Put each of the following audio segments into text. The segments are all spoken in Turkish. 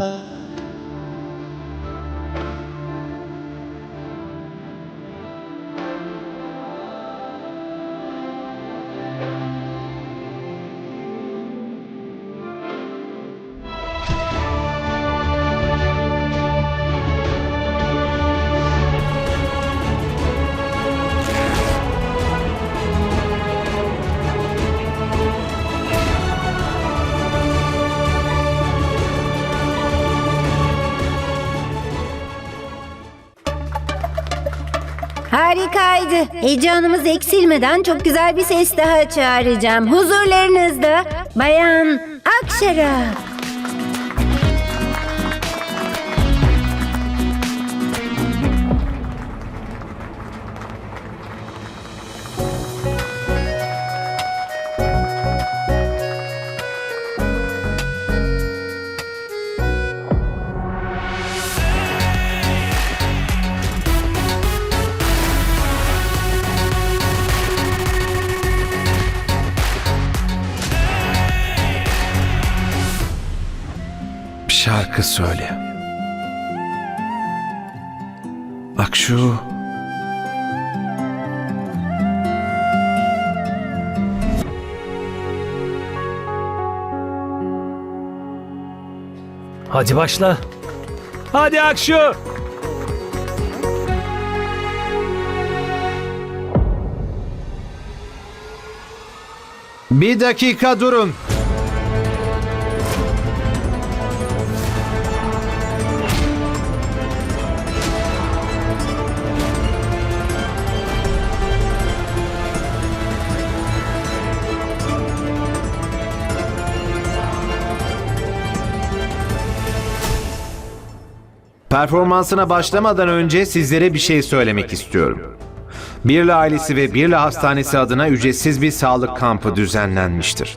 Uh... Harikaydı. Heyecanımız eksilmeden çok güzel bir ses daha çağıracağım. Huzurlarınızda Bayan Akşara. Şarkı söyle. Akşu. Hadi başla. Hadi Akşu. Bir dakika durun. Performansına başlamadan önce sizlere bir şey söylemek istiyorum. Birla ailesi ve Birla Hastanesi adına ücretsiz bir sağlık kampı düzenlenmiştir.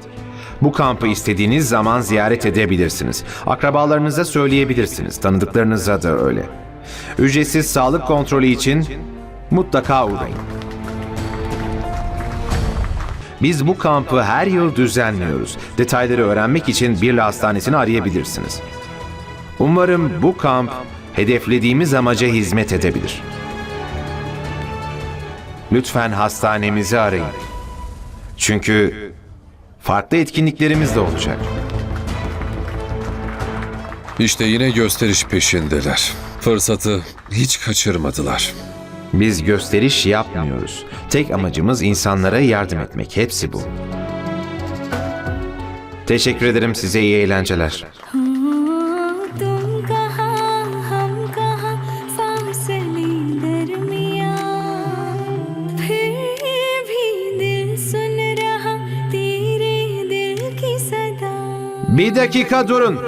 Bu kampı istediğiniz zaman ziyaret edebilirsiniz. Akrabalarınıza söyleyebilirsiniz. Tanıdıklarınıza da öyle. Ücretsiz sağlık kontrolü için mutlaka uğrayın. Biz bu kampı her yıl düzenliyoruz. Detayları öğrenmek için Birla Hastanesi'ni arayabilirsiniz. Umarım bu kamp hedeflediğimiz amaca hizmet edebilir. Lütfen hastanemizi arayın. Çünkü farklı etkinliklerimiz de olacak. İşte yine gösteriş peşindeler. Fırsatı hiç kaçırmadılar. Biz gösteriş yapmıyoruz. Tek amacımız insanlara yardım etmek. Hepsi bu. Teşekkür ederim size iyi eğlenceler. Bir dakika durun.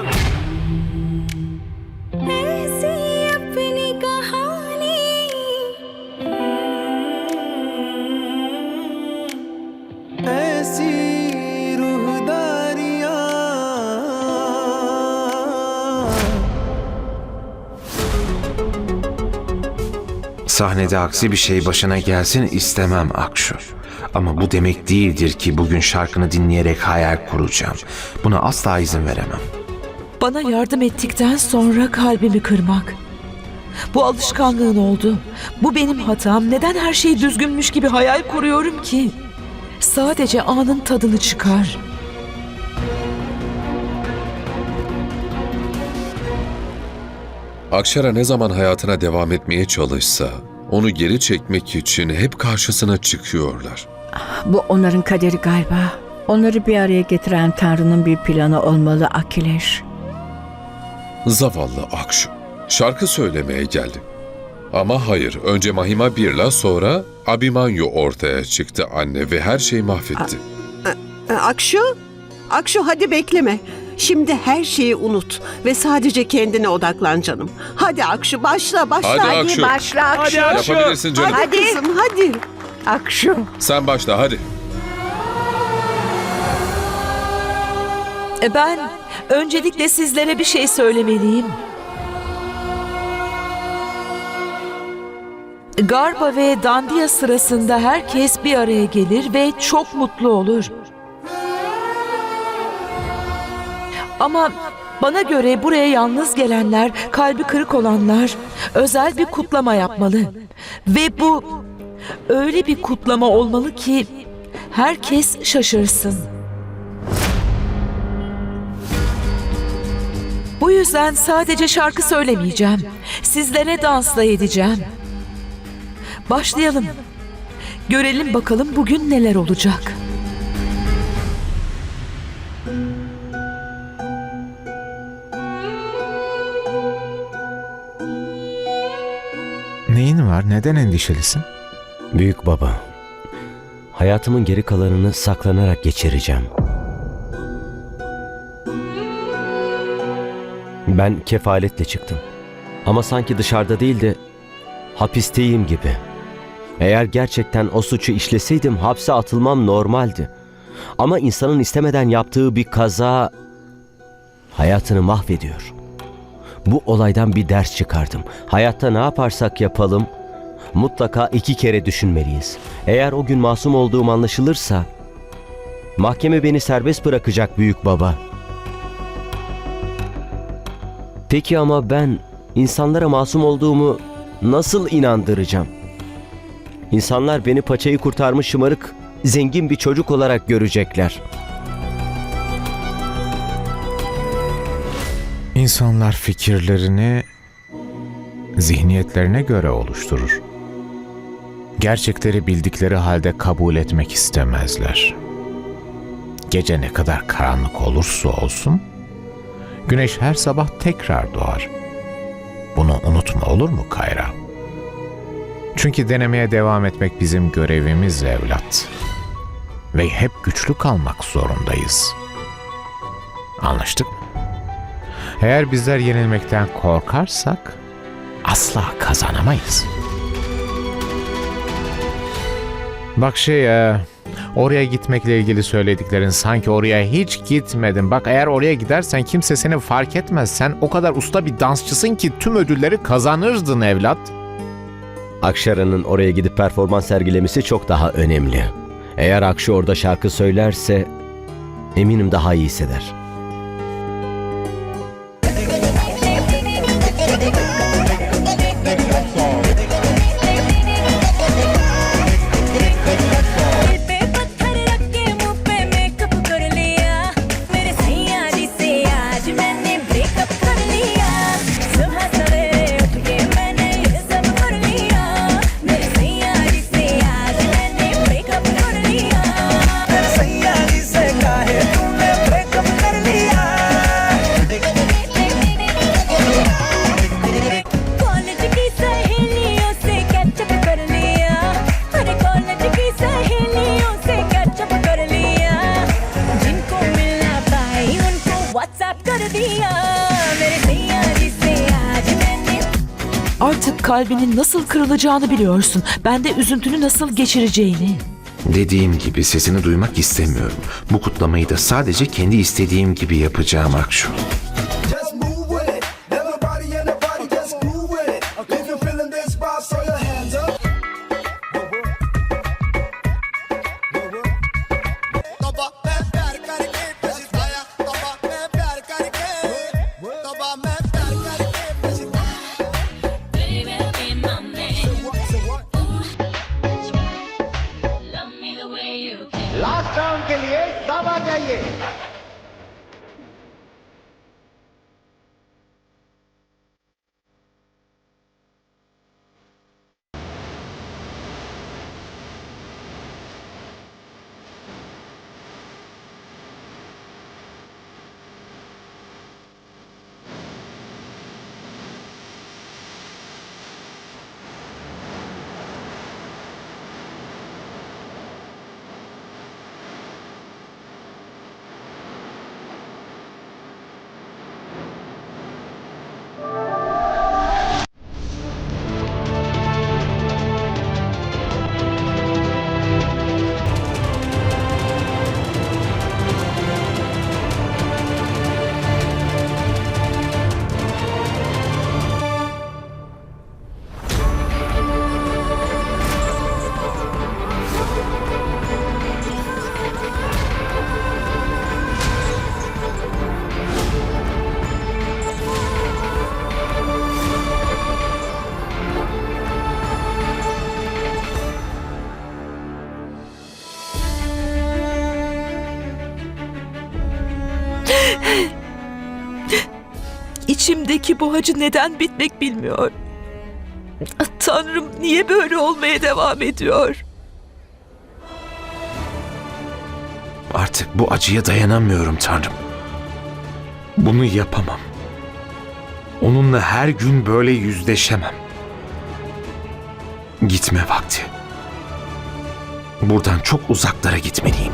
Sahnede aksi bir şey başına gelsin istemem Akşu. Ama bu demek değildir ki bugün şarkını dinleyerek hayal kuracağım. Buna asla izin veremem. Bana yardım ettikten sonra kalbimi kırmak. Bu alışkanlığın oldu. Bu benim hatam. Neden her şey düzgünmüş gibi hayal kuruyorum ki? Sadece anın tadını çıkar. Akşara ne zaman hayatına devam etmeye çalışsa, onu geri çekmek için hep karşısına çıkıyorlar. Bu onların kaderi galiba. Onları bir araya getiren Tanrı'nın bir planı olmalı Akileş. Zavallı Akşu. Şarkı söylemeye geldi. Ama hayır, önce Mahima Birla sonra Abimanyu ortaya çıktı anne ve her şeyi mahvetti. E, Akşu, Akşu hadi bekleme. Şimdi her şeyi unut ve sadece kendine odaklan canım. Hadi Akşu başla başla. Hadi Akşu. başla Akşu. Hadi Akşu. Yapabilirsin canım. Hadi kızım hadi. Akşu. Sen başla hadi. E Ben öncelikle sizlere bir şey söylemeliyim. Garba ve Dandiya sırasında herkes bir araya gelir ve çok mutlu olur. Ama Bana göre buraya yalnız gelenler, kalbi kırık olanlar özel bir kutlama yapmalı. Ve bu öyle bir kutlama olmalı ki herkes şaşırsın. Bu yüzden sadece şarkı söylemeyeceğim. Sizlere dansla edeceğim. Başlayalım. Görelim bakalım bugün neler olacak. Var? Neden endişelisin? Büyük baba, hayatımın geri kalanını saklanarak geçireceğim. Ben kefaletle çıktım. Ama sanki dışarıda değil de hapisteyim gibi. Eğer gerçekten o suçu işleseydim hapse atılmam normaldi. Ama insanın istemeden yaptığı bir kaza hayatını mahvediyor. Bu olaydan bir ders çıkardım. Hayatta ne yaparsak yapalım mutlaka iki kere düşünmeliyiz. Eğer o gün masum olduğum anlaşılırsa mahkeme beni serbest bırakacak büyük baba. Peki ama ben insanlara masum olduğumu nasıl inandıracağım? İnsanlar beni paçayı kurtarmış şımarık, zengin bir çocuk olarak görecekler. İnsanlar fikirlerini zihniyetlerine göre oluşturur. Gerçekleri bildikleri halde kabul etmek istemezler. Gece ne kadar karanlık olursa olsun, güneş her sabah tekrar doğar. Bunu unutma olur mu Kayra? Çünkü denemeye devam etmek bizim görevimiz evlat. Ve hep güçlü kalmak zorundayız. Anlaştık mı? Eğer bizler yenilmekten korkarsak asla kazanamayız. Bak şey e, oraya gitmekle ilgili söylediklerin sanki oraya hiç gitmedin. Bak eğer oraya gidersen kimse seni fark etmez. Sen o kadar usta bir dansçısın ki tüm ödülleri kazanırdın evlat. Akşara'nın oraya gidip performans sergilemesi çok daha önemli. Eğer Akşı orada şarkı söylerse eminim daha iyi hisseder. Kalbinin nasıl kırılacağını biliyorsun. Ben de üzüntünü nasıl geçireceğini. Dediğim gibi sesini duymak istemiyorum. Bu kutlamayı da sadece kendi istediğim gibi yapacağım Akşu. Just move last round के लिए दावा चाहिए। İçimdeki bu acı neden bitmek bilmiyor. Tanrım niye böyle olmaya devam ediyor? Artık bu acıya dayanamıyorum Tanrım. Bunu yapamam. Onunla her gün böyle yüzleşemem. Gitme vakti. Buradan çok uzaklara gitmeliyim.